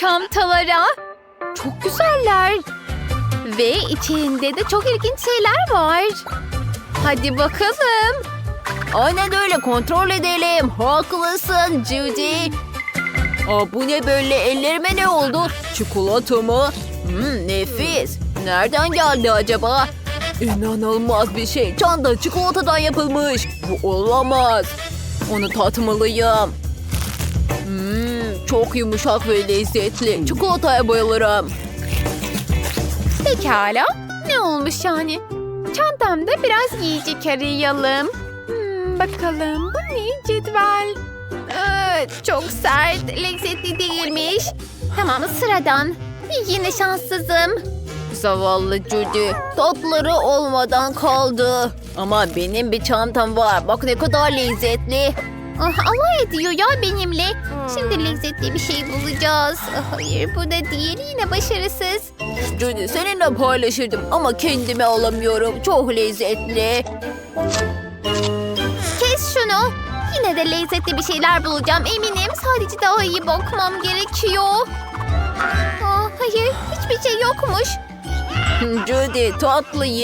çantalara. Çok güzeller. Ve içinde de çok ilginç şeyler var. Hadi bakalım. Aynen öyle kontrol edelim. Haklısın Judy. Aa, bu ne böyle ellerime ne oldu? Çikolata mı? Hmm, nefis. Nereden geldi acaba? İnanılmaz bir şey. Çanta çikolatadan yapılmış. Bu olamaz. Onu tatmalıyım. Çok yumuşak ve lezzetli. Çikolataya bayılırım. Pekala. Ne olmuş yani? Çantamda biraz yiyecek arayalım. Hmm, bakalım bu ne cetvel? Ee, çok sert, lezzetli değilmiş. Tamam sıradan. Yine şanssızım. Zavallı Judy. Tatları olmadan kaldı. Ama benim bir çantam var. Bak ne kadar lezzetli. Ah, alay ediyor ya benimle. Şimdi lezzetli bir şey bulacağız. Ah, Hayır bu da değil yine başarısız. Judy seninle paylaşırdım ama kendime alamıyorum. Çok lezzetli. Kes şunu. Yine de lezzetli bir şeyler bulacağım eminim. Sadece daha iyi bakmam gerekiyor. Ah, hayır hiçbir şey yokmuş. Judy tatlı